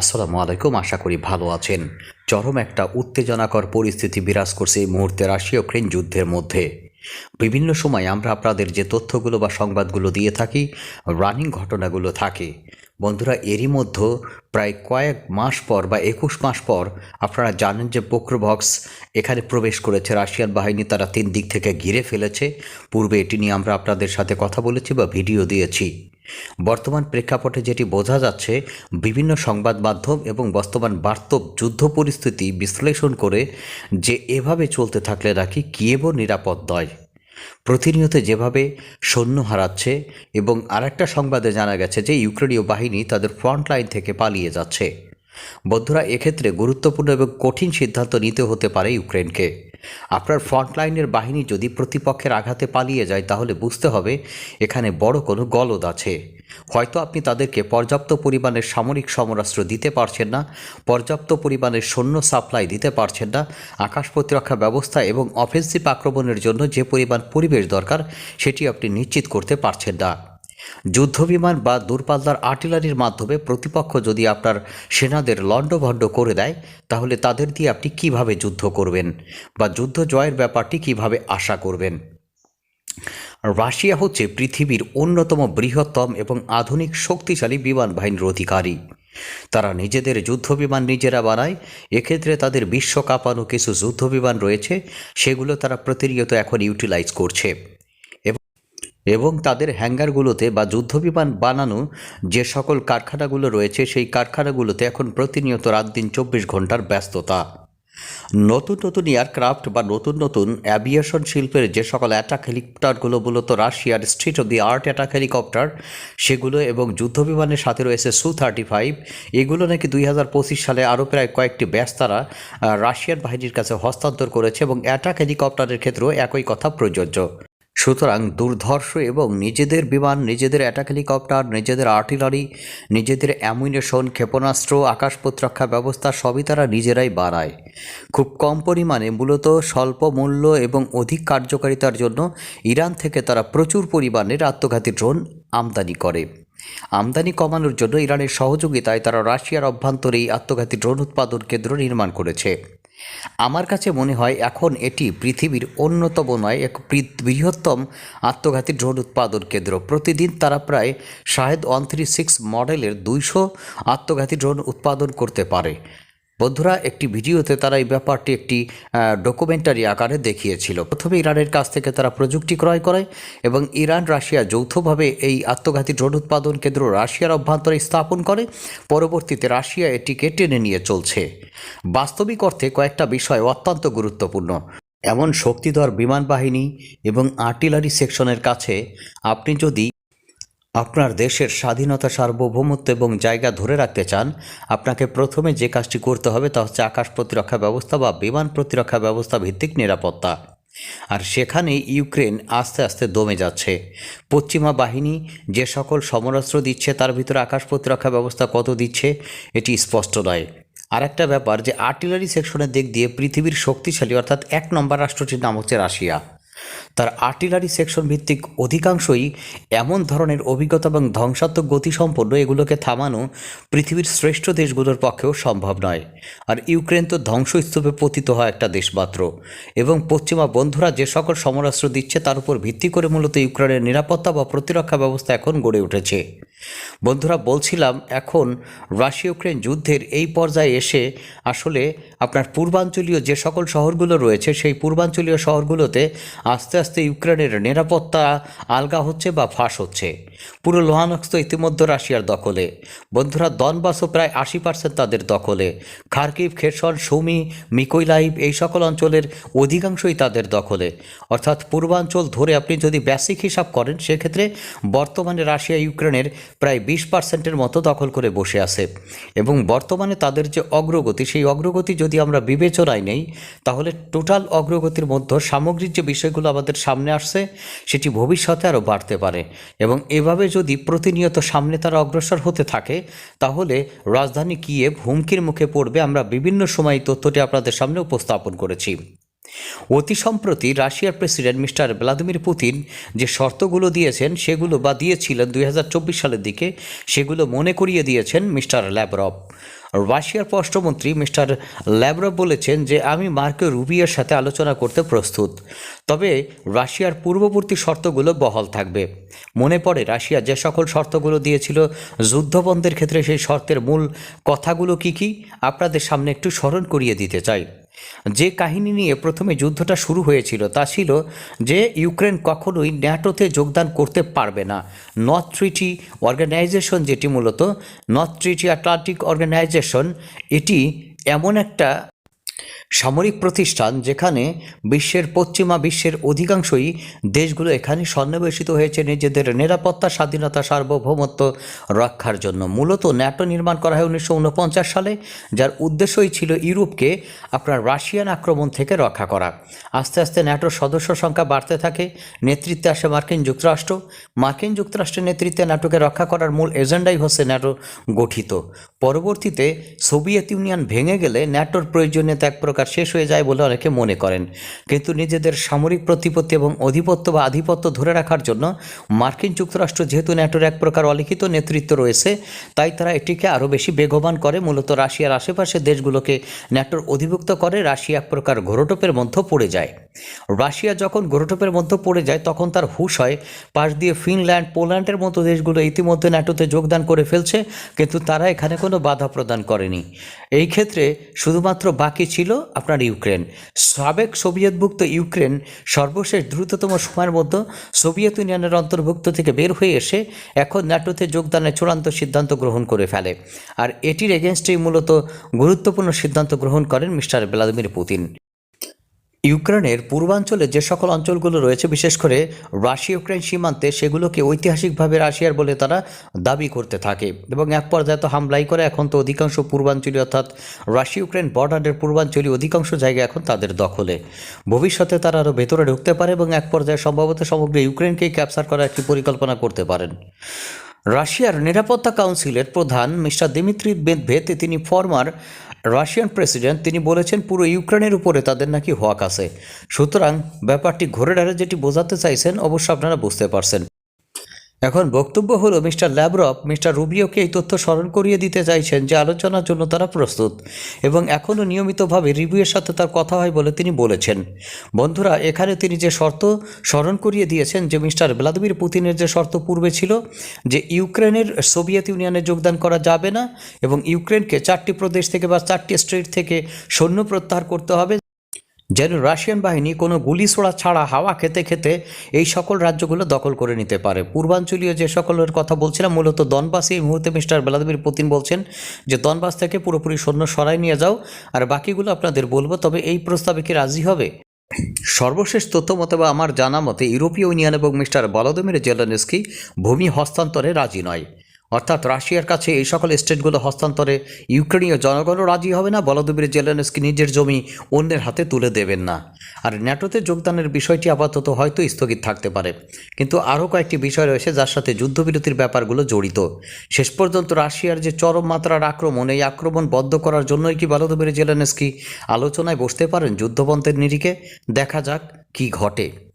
আসসালামু আলাইকুম, আশা করি ভালো আছেন। চরম একটা উত্তেজনাকর পরিস্থিতি বিরাজ করছে এই মুহূর্তে রাশিয়া ইউক্রেন যুদ্ধের মধ্যে। বিভিন্ন সময় আমরা আপনাদের যে তথ্যগুলো বা সংবাদগুলো দিয়ে থাকি রানিং ঘটনাগুলো থাকে। বন্ধুরা, এরই মধ্যে প্রায় কয়েক মাস পর বা একুশ মাস পর আপনারা জানেন যে পোক্রোবক্স এখানে প্রবেশ করেছে। রাশিয়ান বাহিনী তারা তিন দিক থেকে ঘিরে ফেলেছে। পূর্বে এটি নিয়ে আমরা আপনাদের সাথে কথা বলেছি বা ভিডিও দিয়েছি। বর্তমান প্রেক্ষাপটে যেটি বোঝা যাচ্ছে, বিভিন্ন সংবাদ মাধ্যম এবং বর্তমান বাস্তব যুদ্ধ পরিস্থিতি বিশ্লেষণ করে যে এভাবে চলতে থাকলে নাকি কিয়েবও নিরাপদ নয়। প্রতিনিয়ত যেভাবে সৈন্য হারাচ্ছে এবং আরেকটা সংবাদে জানা গেছে যে ইউক্রেনীয় বাহিনী তাদের ফ্রন্ট লাইন থেকে পালিয়ে যাচ্ছে। বন্ধুরা, এক্ষেত্রে গুরুত্বপূর্ণ এবং কঠিন সিদ্ধান্ত নিতে হতে পারে ইউক্রেনকে। আপনার ফ্রন্টলাইনের বাহিনী যদি প্রতিপক্ষের আঘাতে পালিয়ে যায়, তাহলে বুঝতে হবে এখানে বড় কোনো গলদ আছে। হয়তো আপনি তাদেরকে পর্যাপ্ত পরিমাণের সামরিক সমরাস্ত্র দিতে পারছেন না, পর্যাপ্ত পরিমাণের সৈন্য সাপ্লাই দিতে পারছেন না, আকাশ প্রতিরক্ষা ব্যবস্থা এবং অফেন্সিভ আক্রমণের জন্য যে পরিমাণ পরিবেশ দরকার, সেটি আপনি নিশ্চিত করতে পারছেন না। যুদ্ধবিমান বা দূরপাল্লার আর্টিলারির মাধ্যমে প্রতিপক্ষ যদি আপনার সেনাদের লণ্ডভণ্ড করে দেয়, তাহলে তাদের দিয়ে আপনি কীভাবে যুদ্ধ করবেন? বা যুদ্ধ জয়ের ব্যাপারটি কীভাবে আশা করবেন? রাশিয়া হচ্ছে পৃথিবীর অন্যতম বৃহত্তম এবং আধুনিক শক্তিশালী বিমান বাহিনীর অধিকারী। তারা নিজেদের যুদ্ধবিমান নিজেরা বানায়। এক্ষেত্রে তাদের বিশ্ব কাঁপানো কিছু যুদ্ধবিমান রয়েছে, সেগুলো তারা প্রতিনিয়ত এখন ইউটিলাইজ করছে। এবং তাদের হ্যাঙ্গারগুলোতে বা যুদ্ধবিমান বানানো যে সকল কারখানাগুলো রয়েছে, সেই কারখানাগুলোতে এখন প্রতিনিয়ত রাত দিন চব্বিশ ঘণ্টার ব্যস্ততা। নতুন নতুন এয়ারক্রাফট বা নতুন নতুন অ্যাভিয়েশন শিল্পের যে সকল অ্যাটাক হেলিকপ্টারগুলো মূলত রাশিয়ার state of the art attack helicopter, সেগুলো এবং যুদ্ধবিমানের সাথে রয়েছে সু থার্টি ফাইভ, এগুলো নাকি দুই হাজার পঁচিশ সালে আরও প্রায় কয়েকটি ব্যস্তারা তারা রাশিয়ান বাহিনীর কাছে হস্তান্তর করেছে এবং অ্যাটাক হেলিকপ্টারের ক্ষেত্রেও একই কথা প্রযোজ্য। সুতরাং দুর্ধর্ষ এবং নিজেদের বিমান, নিজেদের অ্যাটাক হেলিকপ্টার নিজেদের আর্টিলারি নিজেদের অ্যামুনেশন ক্ষেপণাস্ত্র আকাশ প্রতিরক্ষা ব্যবস্থা সবই তারা নিজেরাই বাড়ায় খুব কম পরিমাণে মূলত স্বল্প মূল্য এবং অধিক কার্যকারিতার জন্য ইরান থেকে তারা প্রচুর পরিমাণের আত্মঘাতী ড্রোন আমদানি করে। আমদানি কমানোর জন্য ইরানের সহযোগিতায় তারা রাশিয়ার অভ্যন্তরে এই আত্মঘাতী ড্রোন উৎপাদন কেন্দ্র নির্মাণ করেছে। আমার কাছে মনে হয় এখন এটি পৃথিবীর অন্যতম নয়, এক বৃহত্তম আত্মঘাতী ড্রোন উৎপাদন কেন্দ্র। প্রতিদিন তারা প্রায় শাহেদ ওয়ান থ্রি সিক্স মডেলের দুইশো আত্মঘাতী ড্রোন উৎপাদন করতে পারে। বন্ধুরা, একটি ভিডিওতে তারা এই ব্যাপারটি একটি ডকুমেন্টারি আকারে দেখিয়েছিল। প্রথমে ইরানের কাছ থেকে তারা প্রযুক্তি ক্রয় করে এবং ইরান, রাশিয়া যৌথভাবে এই আত্মঘাতী ড্রোন উৎপাদন কেন্দ্র রাশিয়ার অভ্যন্তরে স্থাপন করে। পরবর্তীতে রাশিয়া এটিকে টেনে নিয়ে চলছে। বাস্তবিক অর্থে কয়েকটা বিষয় অত্যন্ত গুরুত্বপূর্ণ। এমন শক্তিধর বিমান বাহিনী এবং আর্টিলারি সেকশনের কাছে আপনি যদি আপনার দেশের স্বাধীনতা, সার্বভৌমত্ব এবং জায়গা ধরে রাখতে চান, আপনাকে প্রথমে যে কাজটি করতে হবে তা হচ্ছে আকাশ প্রতিরক্ষা ব্যবস্থা বা বিমান প্রতিরক্ষা ব্যবস্থা ভিত্তিক নিরাপত্তা। আর সেখানে ইউক্রেন আস্তে আস্তে দমে যাচ্ছে। পশ্চিমা বাহিনী যে সকল সমরাস্ত্র দিচ্ছে, তার ভিতরে আকাশ প্রতিরক্ষা ব্যবস্থা কত দিচ্ছে, এটি স্পষ্ট নয়। আর একটা ব্যাপার যে আর্টিলারি সেকশনের দিক দিয়ে পৃথিবীর শক্তিশালী অর্থাৎ এক নম্বর রাষ্ট্রটির নাম হচ্ছে রাশিয়া। তার আর্টিলারি সেকশন ভিত্তিক অধিকাংশই এমন ধরনের অভিজ্ঞতা এবং ধ্বংসাত্মক গতিসম্পন্ন এগুলোকে থামানো পৃথিবীর শ্রেষ্ঠ দেশগুলোর পক্ষেও সম্ভব নয়। আর ইউক্রেন তো ধ্বংসস্তূপে পতিত হয় একটা দেশ মাত্র এবং পশ্চিমা বন্ধুরা যে সকল সমরাস্ত্র দিচ্ছে তার উপর ভিত্তি করে মূলত ইউক্রেনের নিরাপত্তা বা প্রতিরক্ষা ব্যবস্থা এখন গড়ে উঠেছে। বন্ধুরা, বলছিলাম এখন রাশিয়া ইউক্রেন যুদ্ধের এই পর্যায়ে এসে আসলে আপনার পূর্বাঞ্চলীয় যে সকল শহরগুলো রয়েছে, সেই পূর্বাঞ্চলীয় শহরগুলোতে আস্তে আস্তে ইউক্রেনের নিরাপত্তা আলগা হচ্ছে বা ফাঁস হচ্ছে। পুরো লোহানক্স তো ইতিমধ্যে রাশিয়ার দখলে। বন্ধুরা, দনবাসও প্রায় আশি পার্সেন্ট তাদের দখলে। খার্কিভ, খেরসন, সুমি, মিকোইলাইভ এই সকল অঞ্চলের অধিকাংশই তাদের দখলে। অর্থাৎ পূর্বাঞ্চল ধরে আপনি যদি বেসিক হিসাব করেন, সেক্ষেত্রে বর্তমানে রাশিয়া ইউক্রেনের প্রায় বিশ পার্সেন্টের মতো দখল করে বসে আছে। এবং বর্তমানে তাদের যে অগ্রগতি, সেই অগ্রগতি যদি আমরা বিবেচনায় নেই, তাহলে টোটাল অগ্রগতির মধ্যে সামগ্রিক যে বিষয়গুলো আমাদের সামনে আসছে, সেটি ভবিষ্যতে আরও বাড়তে পারে। এবং এভাবে যদি প্রতিনিয়ত সামনে তারা অগ্রসর হতে থাকে, তাহলে রাজধানী কিয়েভ হুমকির মুখে পড়বে। আমরা বিভিন্ন সময় তথ্যটি আপনাদের সামনে উপস্থাপন করেছি। অতি সম্প্রতি রাশিয়ার প্রেসিডেন্ট মিস্টার ভ্লাদিমির পুতিন যে শর্তগুলো দিয়েছেন, সেগুলো বা দিয়েছিলেন দুই হাজার চব্বিশ সালের দিকে, সেগুলো মনে করিয়ে দিয়েছেন মিস্টার ল্যাবরভ রাশিয়ার পররাষ্ট্রমন্ত্রী মিস্টার ল্যাবরভ বলেছেন যে, আমি মার্কো রুবিয়ার সাথে আলোচনা করতে প্রস্তুত। তবে রাশিয়ার পূর্ববর্তী শর্তগুলো বহাল থাকবে। মনে পড়ে, রাশিয়া যে সকল শর্তগুলো দিয়েছিল, যুদ্ধবন্ধের ক্ষেত্রে সেই শর্তের মূল কথাগুলো কি কি? আপনাদের সামনে একটু স্মরণ করিয়ে দিতে চাই। যে কাহিনী নিয়ে প্রথমে যুদ্ধটা শুরু হয়েছিল তা ছিল যে ইউক্রেন কখনোই ন্যাটোতে যোগদান করতে পারবে না। নর্থ ট্রিটি অর্গানাইজেশন যেটি মূলত নর্থ ট্রিটি অ্যাটলান্টিক অর্গানাইজেশন এটি এমন একটা সামরিক প্রতিষ্ঠান যেখানে বিশ্বের পশ্চিমা বিশ্বের অধিকাংশই দেশগুলো এখানে সন্নিবেশিত হয়েছে নিজেদের নিরাপত্তা, স্বাধীনতা, সার্বভৌমত্ব রক্ষার জন্য। মূলত ন্যাটো নির্মাণ করা হয় উনিশশো উনপঞ্চাশ সালে, যার উদ্দেশ্যই ছিল ইউরোপকে আপনার রাশিয়ান আক্রমণ থেকে রক্ষা করা। আস্তে আস্তে ন্যাটোর সদস্য সংখ্যা বাড়তে থাকে, নেতৃত্বে আসে মার্কিন যুক্তরাষ্ট্র। মার্কিন যুক্তরাষ্ট্রের নেতৃত্বে ন্যাটোকে রক্ষা করার মূল এজেন্ডাই হচ্ছে ন্যাটো গঠিত। পরবর্তীতে সোভিয়েত ইউনিয়ন ভেঙে গেলে ন্যাটোর প্রয়োজনীয়তা এক প্রকার শেষ হয়ে যায় বলে অনেকে মনে করেন। কিন্তু নিজেদের সামরিক প্রতিপত্তি এবং আধিপত্য বা আধিপত্য ধরে রাখার জন্য মার্কিন যুক্তরাষ্ট্র যেহেতু ন্যাটোর এক প্রকার অলিখিত নেতৃত্ব রয়েছে, তাই তারা এটিকে আরও বেশি বেগবান করে। মূলত রাশিয়ার আশেপাশের দেশগুলোকে ন্যাটোর অধিভুক্ত করে, রাশিয়া এক প্রকার ঘোরটোপের মধ্যে পড়ে যায়। রাশিয়া যখন ঘোরটোপের মধ্যে পড়ে যায়, তখন তার হুশ হয়, পাশ দিয়ে ফিনল্যান্ড, পোল্যান্ডের মতো দেশগুলো ইতিমধ্যে ন্যাটোতে যোগদান করে ফেলছে, কিন্তু তারা এখানে কোনো বাধা প্রদান করেনি। এই ক্ষেত্রে শুধুমাত্র বাকি ছিল আপনার ইউক্রেন। সাবেক সোভিয়েতভুক্ত ইউক্রেন সর্বশেষ দ্রুততম সময়ের মধ্যে সোভিয়েত ইউনিয়নের অন্তর্ভুক্ত থেকে বের হয়ে এসে এখন ন্যাটোতে যোগদানের চূড়ান্ত সিদ্ধান্ত গ্রহণ করে ফেলে। আর এটির এগেনস্টেই মূলত গুরুত্বপূর্ণ সিদ্ধান্ত গ্রহণ করেন মিস্টার ভ্লাদিমির পুতিন। ইউক্রেনের পূর্বাঞ্চলে যে সকল অঞ্চলগুলো রয়েছে, বিশেষ করে রাশিয়া, ইউক্রেন সীমান্তে, সেগুলোকে ঐতিহাসিকভাবে রাশিয়ার বলে তারা দাবি করতে থাকে। এবং এক পর্যায়ে তো হামলাই করে এখন তো অধিকাংশ পূর্বাঞ্চলীয় অর্থাৎ রাশিয়া ইউক্রেন বর্ডারের পূর্বাঞ্চলীয় অধিকাংশ জায়গা এখন তাদের দখলে। ভবিষ্যতে তারা আরও ভেতরে ঢুকতে পারে এবং এক পর্যায়ে সম্ভবত সমগ্র ইউক্রেনকেই ক্যাপচার করার একটি পরিকল্পনা করতে পারেন। রাশিয়ার নিরাপত্তা কাউন্সিলের প্রধান মিস্টার দিমিত্রি মেদভেদ তিনি ফরমার রাশিয়ান প্রেসিডেন্ট, তিনি বলেছেন পুরো ইউক্রেনের উপরে তাদের নাকি হক আছে। সুতরাং ব্যাপারটি ঘোরে ডারে যেটি বোঝাতে চাইছেন, অবশ্য আপনারা বুঝতে পারছেন। এখন বক্তব্য হলো মিস্টার ল্যাবরফ মিস্টার রুবিওকে এই তথ্য স্মরণ করিয়ে দিতে চাইছেন যে আলোচনার জন্য তারা প্রস্তুত এবং এখনও নিয়মিতভাবে রিভিউয়ের সাথে তার কথা হয় বলে তিনি বলেছেন। বন্ধুরা, এখানে তিনি যে শর্ত স্মরণ করিয়ে দিয়েছেন যে মিস্টার ভ্লাদিমির পুতিনের যে শর্ত পূর্বে ছিল যে ইউক্রেনের সোভিয়েত ইউনিয়নে যোগদান করা যাবে না এবং ইউক্রেনকে চারটি প্রদেশ থেকে বা চারটি স্টেট থেকে সৈন্য প্রত্যাহার করতে হবে যেন রাশিয়ান বাহিনী কোনো গুলি ছোড়া ছাড়া হাওয়া খেতে খেতে এই সকল রাজ্যগুলো দখল করে নিতে পারে। পূর্বাঞ্চলীয় যে সকলের কথা বলছিলাম, মূলত দনবাসে এই মুহূর্তে মিস্টার ভ্লাদিমির পুতিন বলছেন যে, দনবাস থেকে পুরোপুরি সৈন্য সরাই নিয়ে যাও, আর বাকিগুলো আপনাদের বলব, তবে এই প্রস্তাবে কি রাজি হবে? সর্বশেষ তথ্য মতে বা আমার জানা মতে, ইউরোপীয় ইউনিয়ন এবং মিস্টার বলদমির জেলেনস্কি ভূমি হস্তান্তরে রাজি নয়। অর্থাৎ রাশিয়ার কাছে এই সকল স্টেটগুলো হস্তান্তরে ইউক্রেনীয় জনগণও রাজি হবে না। বলদমির জেলেনস্কি নিজের জমি অন্যের হাতে তুলে দেবেন না। আর ন্যাটোতে যোগদানের বিষয়টি আপাতত হয়তো স্থগিত থাকতে পারে। কিন্তু আরও কয়েকটি বিষয় রয়েছে যার সাথে যুদ্ধবিরতির ব্যাপারগুলো জড়িত। শেষ পর্যন্ত রাশিয়ার যে চরম মাত্রার আক্রমণ, এই আক্রমণ বন্ধ করার জন্যই কি ভলোদিমির জেলেনস্কি আলোচনায় বসতে পারেন যুদ্ধবন্ধের নিরিখে? দেখা যাক কি ঘটে।